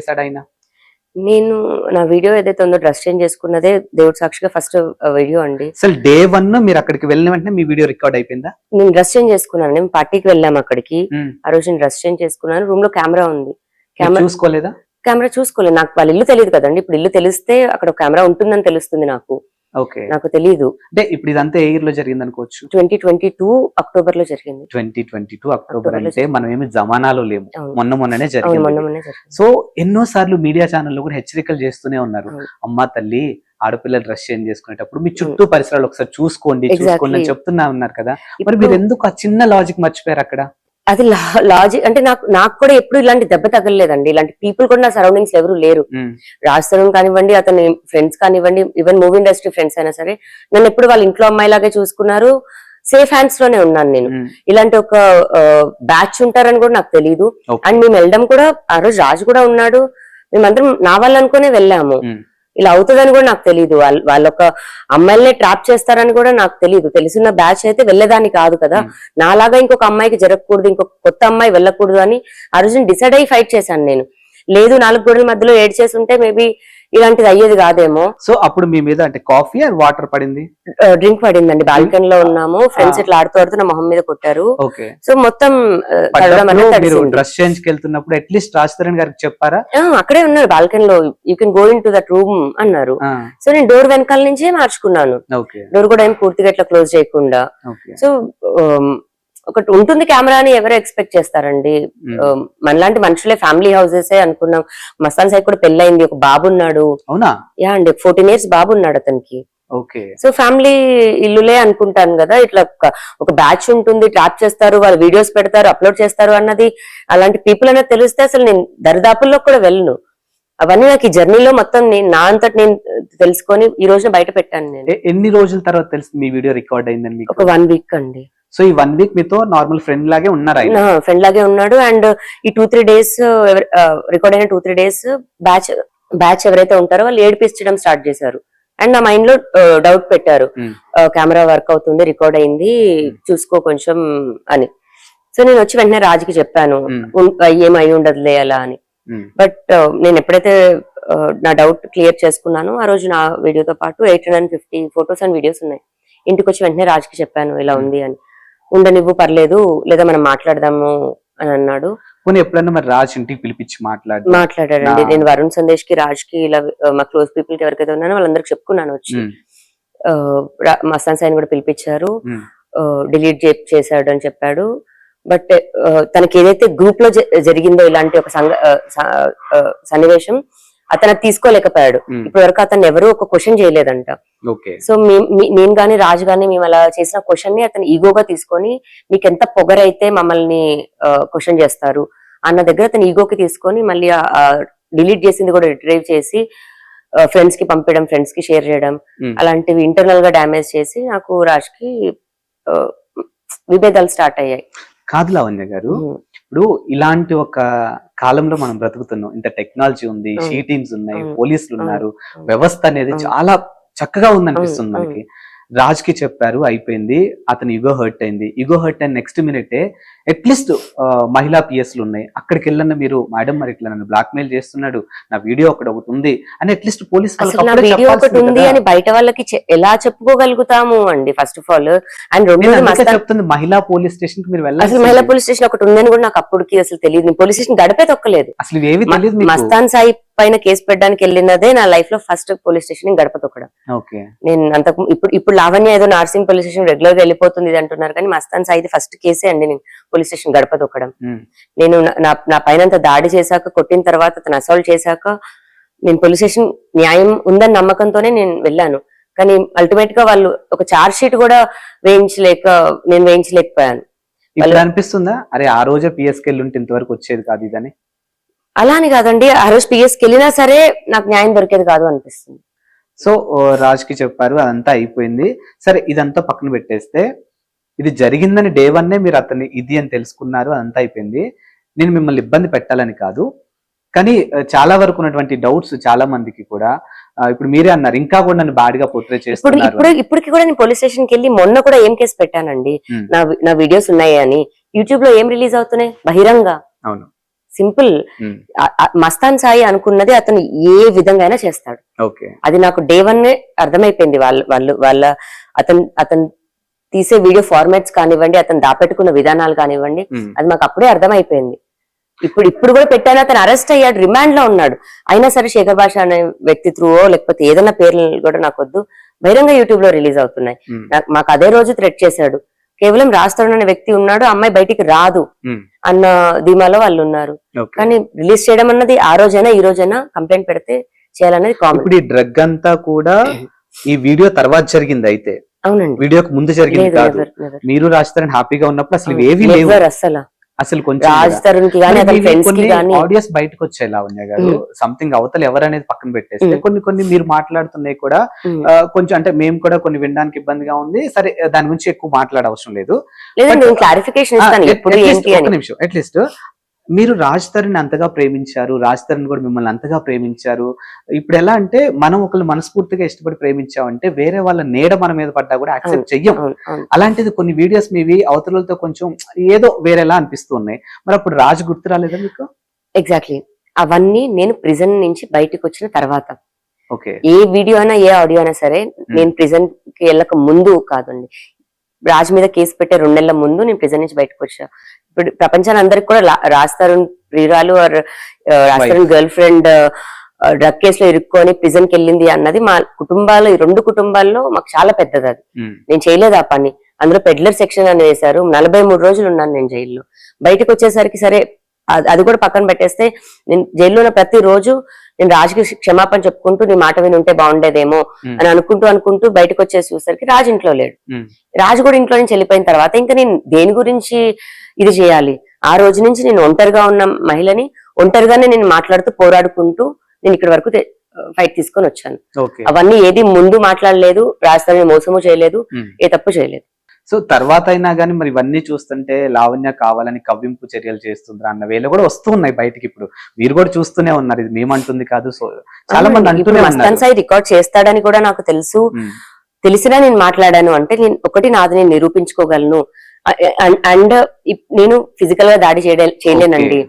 చేశాడు ఆయన? నేను నా వీడియో ఏదైతే ఉందో డ్రెస్ చేంజ్ చేసుకున్నదే దేవుడు సాక్షిగా ఫస్ట్ వీడియో అండి. అసలు డే వన్ మీరు అక్కడికి వెళ్ళిన వెంటనే మీ వీడియో రికార్డ్ అయిపోయిందా? నేను డ్రెస్ చేంజ్ చేసుకున్నాను. నేను పార్టీకి వెళ్ళాము అక్కడికి. ఆ రోజు నేను డ్రెస్ చేంజ్ చేసుకున్నాను. రూమ్లో కెమెరా ఉంది. మీరు కెమెరా చూసుకోలేదా? కెమెరా చూసుకోలేదు. నాకు వాళ్ళ ఇల్లు తెలియదు కదండి. ఇప్పుడు ఇల్లు తెలిస్తే అక్కడ కెమెరా ఉంటుందని తెలుస్తుంది నాకు. ఓకే. నాకు తెలియదు అంటే ఇప్పుడు ఇదంతా ఏ ఇయర్లో జరిగింది అనుకోవచ్చు? ట్వంటీ ట్వంటీ టూ అక్టోబర్లో జరిగింది. ట్వంటీ ట్వంటీ టూ అక్టోబర్ అంటే మనం ఏమి జమానాలో లేము. మొన్న మొన్ననే జరిగింది. సో ఎన్నో సార్లు మీడియా ఛానల్లో కూడా హెచ్చరికలు చేస్తూనే ఉన్నారు. అమ్మా తల్లి ఆడపిల్లలు డ్రెస్ చేంజ్ చేసుకునేటప్పుడు మీ చుట్టూ పరిసరాలు ఒకసారి చూసుకోండి. చూసుకోండి అని చెప్తున్నా ఉన్నారు కదా. మరి మీరు ఎందుకు ఆ చిన్న లాజిక్ మర్చిపోయారు అక్కడ? అది లాజిక్ అంటే నాకు నాకు కూడా ఎప్పుడు ఇలాంటి దెబ్బ తగలలేదండి. ఇలాంటి పీపుల్ కూడా నా సరౌండింగ్స్ ఎవరు లేరు. రాజ్ తరుణ్ కానివ్వండి అతని ఫ్రెండ్స్ కానివ్వండి ఈవెన్ మూవీ ఇండస్ట్రీ ఫ్రెండ్స్ అయినా సరే నన్ను ఎప్పుడు వాళ్ళ ఇంట్లో అమ్మాయిలాగే చూసుకున్నారు. సేఫ్ హ్యాండ్స్లోనే ఉన్నాను నేను. ఇలాంటి ఒక బ్యాచ్ ఉంటారని కూడా నాకు తెలియదు. అండ్ మేము వెళ్ళడం కూడా ఆ రోజు రాజు కూడా ఉన్నాడు. మేమందరం నా వాళ్ళు అనుకునే వెళ్ళాము ఇలా అవుతుందని కూడా నాకు తెలియదు వాళ్ళ వాళ్ళ ఒక అమ్మాయిల్ని ట్రాప్ చేస్తారని కూడా నాకు తెలియదు తెలిసిన బ్యాచ్ అయితే వెళ్ళేదాన్ని కాదు కదా. నాలాగా ఇంకొక అమ్మాయికి జరగకూడదు ఇంకొక కొత్త అమ్మాయి వెళ్ళకూడదు అని ఆ రోజు డిసైడ్ అయ్యి ఫైట్ చేశాను నేను. లేదు నాలుగు గోడల మధ్యలో ఏడ్ చేసి ఉంటే మేబీ ఇలాంటిది అయ్యేది కాదేమో. సో అప్పుడు మీ మీద అంటే కాఫీ ఆర్ వాటర్ పడింది? డ్రింక్ పడిందండి. బాల్కనీ లో ఉన్నాము. ఫ్రెండ్స్. ఇట్లా ఆడుతూ ఆడుతూ నా మొహం మీద కొట్టారు. సో మొత్తం. డ్రెస్ చేంజ్ వెళ్తున్నప్పుడు అట్లీస్ట్ రాజ్ తరుణ్ గారికి చెప్పారా? అక్కడే ఉన్నారు బాల్కనీ లో. You can go into that room అన్నారు సో నేను డోర్ వెనకాల నుంచే మార్చుకున్నాను. డోర్ కూడా ఏం పూర్తిగా ఇట్లా క్లోజ్ చేయకుండా. సో ఒకటి ఉంటుంది కెమెరా అని ఎవరు ఎక్స్పెక్ట్ చేస్తారండి. మనలాంటి మనుషులే ఫ్యామిలీ హౌసెస్ అనుకున్నాం. మస్తాన్ సాయి కూడా పెళ్ళయింది ఒక బాబు ఉన్నాడు. అవునా? యా అండి ఫోర్టీన్ ఇయర్స్ బాబు ఉన్నాడు అతనికి. ఓకే. సో ఫ్యామిలీ ఇల్లులే అనుకుంటాను కదా ఇట్లా ఒక- బ్యాచ్ ఉంటుంది ట్రాప్ చేస్తారు వాళ్ళు వీడియోస్ పెడతారు అప్లోడ్ చేస్తారు అన్నది అలాంటి పీపుల్ అనేది తెలిస్తే అసలు నేను దరిదాపుల్లో కూడా వెళ్ళను. అవన్నీ నాకు ఈ జర్నీలో మొత్తం నేను నా అంతటి నేను తెలుసుకొని ఈ రోజున బయట పెట్టాను నేను. ఎన్ని రోజుల తర్వాత తెలిసి మీ వీడియో రికార్డ్ అయిందని మీకు? ఒక వన్ వీక్ అండి. సో ఈ వన్ వీక్ మీతో నార్మల్ ఫ్రెండ్ లాగే ఉన్నారు ఆయన. ఫ్రెండ్ లాగే ఉన్నాడు. అండ్ ఈ టూ త్రీ డేస్ రికార్డ్ అయిన two three days batch batch ఎవరైతే ఉంటారో వాళ్ళు ఏడిపించడం స్టార్ట్ చేశారు. అండ్ నా మైండ్లో డౌట్ పెట్టారు. కెమెరా వర్క్ అవుతుంది రికార్డ్ అయింది చూసుకో కొంచెం అని. సో నేను వచ్చి వెంటనే రాజుకి చెప్పాను. ఏమై ఉండదులే అలా అని. బట్ నేను ఎప్పుడైతే నా డౌట్ క్లియర్ చేసుకున్నానో ఆ రోజు నా వీడియోతో పాటు eight hundred and fifty photos and videos ఉన్నాయి. ఇంటికి వచ్చి వెంటనే రాజుకి చెప్పాను ఇలా ఉంది అని. ఉండనివ్వు పర్లేదు లేదా మనం మాట్లాడదాము అని అన్నాడు. పోనీ ఎప్పుడన్నా మరి రాజ్ ఇంటికి పిలిపించి మాట్లాడు. మాట్లాడాడండి. నేను వరుణ్ సందేశ్కి రాజ్కి ఇలా మా క్లోజ్ పీపుల్కి ఎవరికైతే ఉన్నానో వాళ్ళందరికి చెప్పుకున్నాను వచ్చి. మస్తాన్ సాయిని కూడా పిలిపించారు. డిలీట్ చేశాడు అని చెప్పాడు. బట్ తనకి ఏదైతే గ్రూప్లో జరిగిందో ఇలాంటి ఒక సంఘ సన్నివేశం అతను అది తీసుకోలేకపోయాడు. ఉమ్, ఇప్పటి వరకు అతను ఎవరు ఒక క్వశ్చన్ చేయలేదంట. ఓకే. సో నేను గాని రాజు గాని మేము అలా చేసిన క్వశ్చన్ని అతను ఈగోగా తీసుకొని మీకు ఎంత పొగరైతే మమ్మల్ని క్వశ్చన్ చేస్తారు అన్న దగ్గర అతను ఈగోకి తీసుకొని మళ్ళీ డిలీట్ చేసింది కూడా రిట్రైవ్ చేసి ఫ్రెండ్స్కి పంపించడం ఫ్రెండ్స్కి షేర్ చేయడం. అలాంటివి ఇంటర్నల్గా డ్యామేజ్ చేసి నాకు రాజ్కి విభేదాలు స్టార్ట్ అయ్యాయి. కాదు లావణ్య గారు ఇప్పుడు ఇలాంటి ఒక కాలంలో మనం బ్రతుకుతున్నాం ఇంత టెక్నాలజీ ఉంది. షీ టీమ్స్ ఉన్నాయి. పోలీసులు ఉన్నారు. వ్యవస్థ అనేది. చాలా చక్కగా ఉందనిపిస్తుంది అవును, మనకి రాజ్కి చెప్పారు అయిపోయింది అతను ఇగో హర్ట్ అయింది ఇగో హర్ట్ అయిన నెక్స్ట్ మినిటే అట్లీస్ట్ మహిళా పిఎస్లు ఉన్నాయి. అక్కడికి వెళ్ళన్న మీరు. మేడం మరి ఇట్లా నన్ను బ్లాక్ మెయిల్ చేస్తున్నాడు. నా వీడియో ఒకటి ఒకటి ఉంది అని అట్లీస్ట్ పోలీస్ ఒకటి ఉంది అని బయట వాళ్ళకి ఎలా చెప్పుకోగలుగుతాము అండి ఫస్ట్ ఆఫ్ ఆల్ అండ్ రెండు చెప్తుంది మహిళా పోలీస్ స్టేషన్కి మీరు అసలు మహిళా వెళ్ళాలి పోలీస్ స్టేషన్ ఒకటి ఉందని కూడా నాకు అప్పటికి అసలు తెలియదు. పోలీస్ స్టేషన్ గడిపే తొక్కలేదు. అసలు ఇవేవి మ- తెలియదు మస్తాన్ సాయి పైన కేసు పెట్టడానికి వెళ్ళినదే నా లైఫ్లో ఫస్ట్ పోలీస్ స్టేషన్ గడప తొక్కడం. ఓకే. నేను అంతకు ఇప్పుడు ఇప్పుడు లావణ్య ఏదో నార్సింగ్ పోలీస్ స్టేషన్ రెగ్యులర్గా వెళ్ళిపోతుంది అంటున్నారు కానీ మస్తాన్ సాయి ఫస్ట్ కేసే అండి నేను. పోలీస్ స్టేషన్ గడప తొక్కడం. నేను నా- నా పైన అంత దాడి చేశాక కొట్టిన తర్వాత తను అసాల్ట్ చేశాక నేను పోలీస్ స్టేషన్ న్యాయం ఉందని నమ్మకంతోనే నేను వెళ్ళాను. కానీ అల్టిమేట్గా వాళ్ళు ఒక చార్జ్ షీట్ కూడా వేయించలేక నేను వేయించలేకపోయాను. అనిపిస్తుందా? అరే ఆ రోజే పిఎస్కి వెళ్ళి ఇంతవరకు వచ్చేది కాదు ఇదని? అలా అని కాదండి ఆ రోజు పిఎస్కి వెళ్ళినా సరే నాకు న్యాయం దొరికేది కాదు అనిపిస్తుంది. సో రాజ్కి చెప్పారు అదంతా అయిపోయింది. సరే ఇదంతా పక్కన పెట్టేస్తే ఇది జరిగిందని డే వన్నే మీరు అతన్ని ఇది అని తెలుసుకున్నారు అదంతా అయిపోయింది. నేను మిమ్మల్ని ఇబ్బంది పెట్టాలని కాదు. కానీ చాలా వరకు ఉన్నటువంటి డౌట్స్ చాలా మందికి కూడా ఇప్పుడు మీరే అన్నారు ఇంకా కూడా నన్ను బాడిగా పోర్ట్రే ఇప్పుడు చేస్తున్నారు ఇప్పుడు ఇప్పటికి కూడా నేను పోలీస్ స్టేషన్కి వెళ్ళి మొన్న కూడా ఏం కేసు పెట్టానండి. నా నా వీడియోస్ ఉన్నాయి అని. యూట్యూబ్లో ఏం రిలీజ్ అవుతున్నాయి? బహిరంగ. అవును. సింపుల్. మస్తాన్ సాయి అనుకున్నది అతను ఏ విధంగా అయినా చేస్తాడు. ఓకే. అది నాకు డే వన్ అర్థమైపోయింది. వాళ్ళ వాళ్ళు వాళ్ళ అతను అతను తీసే వీడియో ఫార్మాట్స్ కానివ్వండి అతను దాపెట్టుకున్న విధానాలు కానివ్వండి అది మాకు అప్పుడే అర్థమైపోయింది. ఇప్పుడు ఇప్పుడు కూడా పెట్టాను అతను అరెస్ట్ అయ్యాడు రిమాండ్లో ఉన్నాడు. అయినా సరే శేఖర్ భాష అనే వ్యక్తి త్రూవో లేకపోతే ఏదైనా పేర్లు కూడా నాకు వద్దు. బహిరంగ యూట్యూబ్లో రిలీజ్ అవుతున్నాయి మాకు అదే రోజు థ్రెట్ చేశాడు. కేవలం రాస్తాడు అనే వ్యక్తి ఉన్నాడు అమ్మాయి బయటికి రాదు అన్న ధీమాలో వాళ్ళు ఉన్నారు. కానీ రిలీజ్ చేయడం అన్నది ఆ రోజైనా ఈ రోజైనా కంప్లైంట్ పెడితే చేయాలనేది ఈ డ్రగ్ అంతా కూడా ఈ వీడియో తర్వాత జరిగింది అయితే. అవునండి. వీడియోకి ముందు జరిగింది కాదు. మీరు రాస్తారని హ్యాపీగా ఉన్నప్పుడు అసలు ఏవి లేవు. అస్సలు అసలు. కొంచెం రాజ్. తరుణ్కి ఆడియోస్ బయటకు వచ్చాయి లావణ్య గారు. సంథింగ్ అవతల ఎవరనేది పక్కన పెట్టేస్తే. కొన్ని కొన్ని మీరు మాట్లాడుతున్నాయి కూడా కొంచెం అంటే మేము కూడా కొన్ని వినడానికి ఇబ్బందిగా ఉంది. సరే దాని గురించి ఎక్కువ మాట్లాడే అవసరం లేదు క్లారిఫికేషన్ ఇస్తాను. నిమిషం అట్లీస్ట్ మీరు రాజ్ తరుణ్ అంతగా ప్రేమించారు రాజ్ తరుణ్ కూడా మిమ్మల్ని అంతగా ప్రేమించారు. ఇప్పుడు ఎలా అంటే మనం ఒకళ్ళు మనస్ఫూర్తిగా ఇష్టపడి ప్రేమించామంటే వేరే వాళ్ళ నీడ మన మీద పడ్డా కూడా యాక్సెప్ట్ చెయ్యం. అలాంటిది కొన్ని వీడియోస్ మీవి అవతలతో కొంచెం ఏదో వేరేలా అనిపిస్తూ ఉన్నాయి మరి అప్పుడు రాజు గుర్తు రాలేదా మీకు? ఎగ్జాక్ట్లీ అవన్నీ నేను ప్రిజన్ నుంచి బయటకు వచ్చిన తర్వాత. ఓకే. ఏ వీడియో అయినా ఏ ఆడియో అయినా సరే నేను ప్రిజన్కి వెళ్ళక ముందు కాదండి. రాజ్ మీద కేసు పెట్టే రెండు నెలల ముందు నేను ప్రిజన్ నుంచి బయటకు వచ్చా. ఇప్పుడు ప్రపంచాన్ని అందరికి కూడా తరుణ్ ప్రియురాలు or, ఆ, Raj Tarun girlfriend drug కేసులో ఇరుక్కొని ప్రిజన్కి వెళ్ళింది అన్నది మా కుటుంబాలు ఈ రెండు కుటుంబాల్లో మాకు చాలా పెద్దది అది. ఉమ్, నేను చేయలేదు ఆ పని. అందులో పెడ్లర్ సెక్షన్ అని వేశారు. నలభై మూడు రోజులు ఉన్నాను నేను జైల్లో. బయటకు వచ్చేసరికి సరే అది- కూడా పక్కన పెట్టేస్తే నేను జైల్లో ఉన్న ప్రతి రోజు నేను రాజుకి క్షమాపణ చెప్పుకుంటూ నీ మాట విని ఉంటే బాగుండేదేమో అని అనుకుంటూ అనుకుంటూ బయటకు వచ్చేసి చూసరికి రాజు ఇంట్లో లేడు. రాజు కూడా ఇంట్లో నుంచి వెళ్ళిపోయిన తర్వాత ఇంకా నేను దేని గురించి ఇది చేయాలి? ఆ రోజు నుంచి నేను ఒంటరిగా ఉన్న మహిళని ఒంటరిగానే నేను మాట్లాడుతూ పోరాడుకుంటూ నేను ఇక్కడి వరకు ఫైట్ తీసుకొని వచ్చాను. అవన్నీ ఏది ముందు మాట్లాడలేదు రాజధాని మోసము చేయలేదు. ఏ తప్పు చేయలేదు. సో తర్వాత అయినా కానీ మరి ఇవన్నీ చూస్తుంటే లావణ్య కావాలని కవ్వింపు చర్యలు చేస్తుందిరా అన్న వేళ కూడా వస్తూ ఉన్నాయి బయటికి ఇప్పుడు. మీరు కూడా చూస్తూనే ఉన్నారు. ఇది మేమంటుంది కాదు. సో చాలా మంది అంటూనే ఉన్నారు. రికార్డ్ చేస్తాడని కూడా నాకు తెలుసు. తెలిసినా నేను మాట్లాడాను. అంటే నేను ఒకటి నాది నేను నిరూపించుకోగలను. అండ్ నేను ఫిజికల్గా దాడి చేయలే- చేయలేనండి.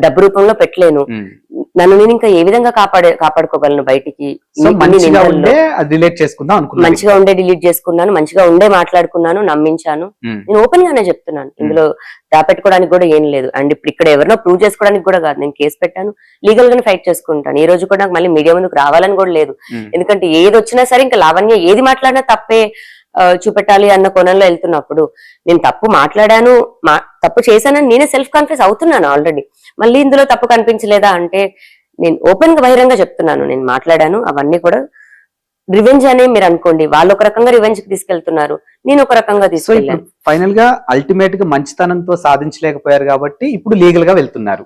డబ్బు రూపంలో పెట్టలేను. నన్ను నేను ఇంకా ఏ విధంగా కాపాడే కాపాడుకోగలను బయటికి? మంచిగా. ఉండే అది రిలేట్ చేసుకుందాం అనుకున్నాను. మంచిగా ఉండే డిలీట్ చేసుకున్నాను మంచిగా ఉండే మాట్లాడుకున్నాను నమ్మించాను. నేను ఓపెన్ గానే చెప్తున్నాను ఇందులో దాపెట్టుకోవడానికి కూడా ఏం లేదు. అండ్ ఇప్పుడు ఇక్కడ ఎవరినో ప్రూవ్ చేసుకోవడానికి కూడా కాదు. నేను కేసు పెట్టాను. లీగల్ గానే ఫైట్ చేసుకుంటాను. ఈ రోజు కూడా నాకు మళ్ళీ మీడియా ముందుకు రావాలని కూడా లేదు. ఎందుకంటే ఏది వచ్చినా సరే ఇంకా లావణ్య ఏది మాట్లాడినా తప్పే చూపెట్టాలి అన్న కోణంలో వెళ్తున్నప్పుడు నేను తప్పు మాట్లాడాను తప్పు చేశానని నేనే సెల్ఫ్ కాన్ఫిడెన్స్ అవుతున్నాను ఆల్రెడీ మళ్ళీ ఇందులో తప్పు కనిపించలేదా అంటే నేను ఓపెన్గా బహిరంగ చెప్తున్నాను నేను మాట్లాడాను అవన్నీ కూడా రివెంజ్ అనే మీరు అనుకోండి. వాళ్ళు ఒక రకంగా రివెంజ్కి తీసుకెళ్తున్నారు నేను ఒక రకంగా తీసుకెళ్ళాను. ఫైనల్గా అల్టిమేట్గా మంచితనంతో సాధించలేకపోయారు కాబట్టి ఇప్పుడు లీగల్గా వెళ్తున్నారు.